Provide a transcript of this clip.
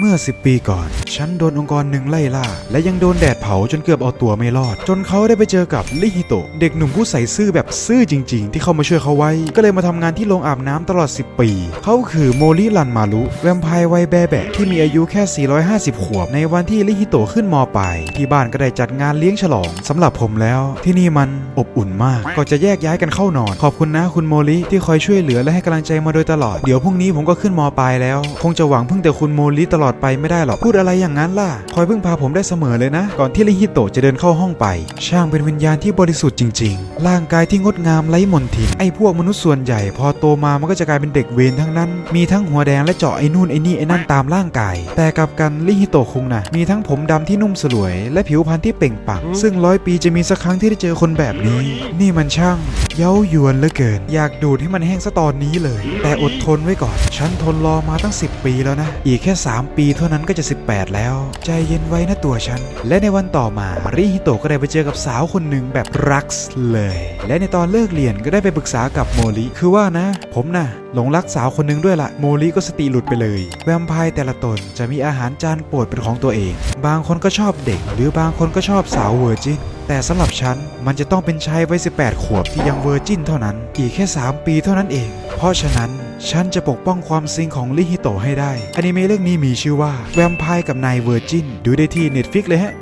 เมื่อ 10 ปีก่อน ฉันโดนองค์กรหนึ่งไล่ล่า และยังโดนแดดเผาจนเกือบเอาตัวไม่รอด จนเขาได้ไปเจอกับลิฮิโตะ เด็กหนุ่มผู้ใส่ซื่อแบบซื่อจริง ๆ ที่เข้ามาช่วยเขาไว้ ก็เลยมาทำงานที่โรงอาบน้ำตลอด 10 ปี เขาคือโมริรันมารุแวมไพร์วัยแบแบที่มีอายุแค่ 450 ขวบ ในวันที่ลิฮิโตะขึ้นมปลายที่บ้านก็ได้จัดงานเลี้ยงฉลองสำหรับผมแล้ว ที่นี่มันอบอุ่นมากก็จะแยกย้ายกันเข้านอน ขอบคุณนะคุณโมริที่คอยช่วยเหลือและให้กำลังใจมาโดยตลอดเดี๋ยวพรุ่งนี้ผมก็ขึ้นมปลายแล้ว คงจะหวังพึ่งแต่คุณโมริตลอดไปไม่ได้หรอกพูดอะไรอย่างนั้นล่ะ คอยพึ่งพาผมได้เสมอเลยนะ ก่อนที่ลิฮิโตะจะเดินเข้าห้องไป ช่างเป็นวิญญาณที่บริสุทธิ์จริง ๆ ร่างกายที่งดงามไร้มนทินไอ้พวกมนุษย์ส่วนใหญ่ พอโตมามันก็จะกลายเป็นเด็กเวรทั้งนั้น มีทั้งหัวแดงและเจาะไอ้นู่นไอ้นี่ไอ้นั่นตามร่างกาย แต่กับกันลิฮิโตะคุงนะมีทั้งผมดำที่นุ่มสลวย และผิวพรรณที่เปล่งปลั่งซึ่งร้อยปีจะมีสักครั้งที่ได้เจอคนแบบนี้ นี่มันช่างเย้ายวนเหลือเกิน อยากดูดให้มันแห้งซะตอนนี้เลย แต่อดทนไว้ก่อน ฉันทนรอมาตั้ง 10 ปีแล้วนะ อีกแค่ 3ปีเท่านั้นก็จะ 18 แล้ว ใจเย็นไว้นะตัวฉัน และในวันต่อมาริฮิโตะก็ได้ไปเจอกับสาวคนหนึ่งแบบรักเลย และในตอนเลิกเรียนก็ได้ไปปรึกษากับโมริคือว่านะ ผมนะหลงรักสาวคนหนึ่งด้วยละโมริก็สติหลุดไปเลย แวมไพร์แต่ละตนจะมีอาหารจานโปรดเป็นของตัวเอง บางคนก็ชอบเด็ก หรือบางคนก็ชอบสาวเวอร์จินแต่สำหรับฉัน มันจะต้องเป็นชายวัย18 ขวบที่ยังเวอร์จินเท่านั้น อีกแค่ 3 ปีเท่านั้นเอง เพราะฉะนั้น ฉันจะปกป้องความซิงของลิฮิโตะให้ได้อนิเมะเรื่องนี้มีชื่อว่าแวมไพร์กับนายเวอร์จินดูได้ที่ Netflix เลยฮะ